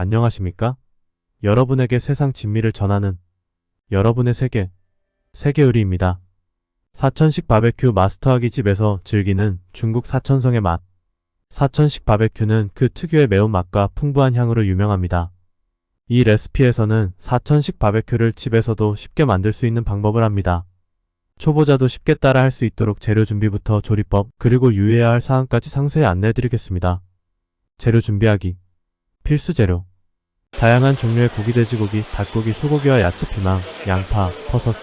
안녕하십니까? 여러분에게 세상 진미를 전하는 여러분의 세계, 세계 요리입니다. 사천식 바베큐 마스터하기 집에서 즐기는 중국 사천성의 맛. 사천식 바베큐는 그 특유의 매운맛과 풍부한 향으로 유명합니다. 이 레시피에서는 사천식 바베큐를 집에서도 쉽게 만들 수 있는 방법을 합니다. 초보자도 쉽게 따라 할 수 있도록 재료 준비부터 조리법, 그리고 유의해야 할 사항까지 상세히 안내해 드리겠습니다. 재료 준비하기. 필수 재료. 다양한 종류의 고기, 돼지고기, 닭고기, 소고기와 야채, 피망, 양파, 버섯.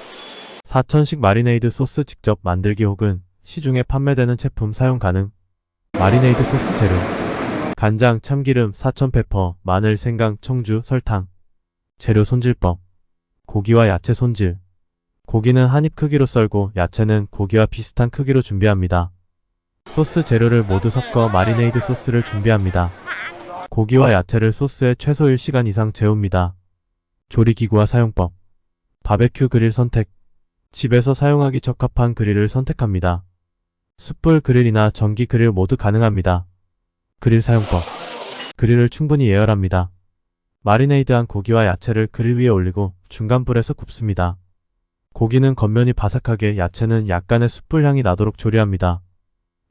사천식 마리네이드 소스 직접 만들기 혹은 시중에 판매되는 제품 사용 가능. 마리네이드 소스 재료. 간장, 참기름, 사천페퍼, 마늘, 생강, 청주, 설탕. 재료 손질법. 고기와 야채 손질. 고기는 한입 크기로 썰고 야채는 고기와 비슷한 크기로 준비합니다. 소스 재료를 모두 섞어 마리네이드 소스를 준비합니다. 고기와 야채를 소스에 최소 1시간 이상 재웁니다. 조리기구와 사용법. 바베큐 그릴 선택. 집에서 사용하기 적합한 그릴을 선택합니다. 숯불 그릴이나 전기 그릴 모두 가능합니다. 그릴 사용법. 그릴을 충분히 예열합니다. 마리네이드한 고기와 야채를 그릴 위에 올리고 중간 불에서 굽습니다. 고기는 겉면이 바삭하게 야채는 약간의 숯불 향이 나도록 조리합니다.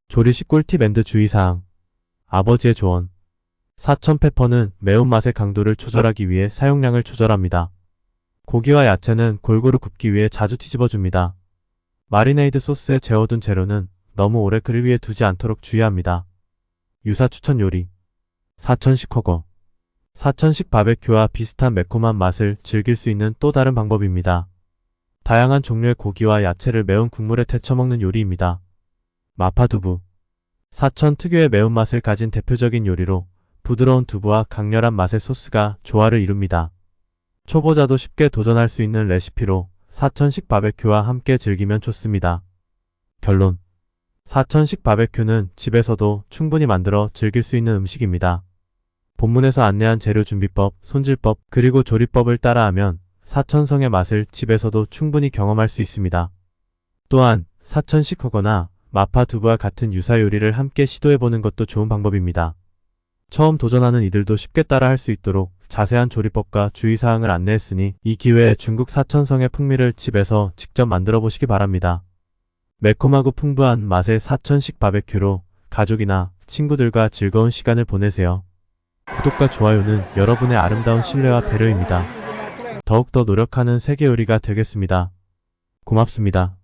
조리 시 꿀팁 앤드 주의사항. 아버지의 조언. 사천 페퍼는 매운맛의 강도를 조절하기 위해 사용량을 조절합니다. 고기와 야채는 골고루 굽기 위해 자주 뒤집어줍니다. 마리네이드 소스에 재워둔 재료는 너무 오래 그릴 위에 두지 않도록 주의합니다. 유사 추천 요리. 사천식 허거. 사천식 바베큐와 비슷한 매콤한 맛을 즐길 수 있는 또 다른 방법입니다. 다양한 종류의 고기와 야채를 매운 국물에 데쳐 먹는 요리입니다. 마파두부. 사천 특유의 매운맛을 가진 대표적인 요리로 부드러운 두부와 강렬한 맛의 소스가 조화를 이룹니다. 초보자도 쉽게 도전할 수 있는 레시피로 사천식 바베큐와 함께 즐기면 좋습니다. 결론. 사천식 바베큐는 집에서도 충분히 만들어 즐길 수 있는 음식입니다. 본문에서 안내한 재료 준비법, 손질법, 그리고 조리법을 따라하면 사천성의 맛을 집에서도 충분히 경험할 수 있습니다. 또한 사천식 허거나 마파 두부와 같은 유사 요리를 함께 시도해보는 것도 좋은 방법입니다. 처음 도전하는 이들도 쉽게 따라 할 수 있도록 자세한 조리법과 주의사항을 안내했으니 이 기회에 중국 사천성의 풍미를 집에서 직접 만들어 보시기 바랍니다. 매콤하고 풍부한 맛의 사천식 바베큐로 가족이나 친구들과 즐거운 시간을 보내세요. 구독과 좋아요는 여러분의 아름다운 신뢰와 배려입니다. 더욱더 노력하는 세계 요리가 되겠습니다. 고맙습니다.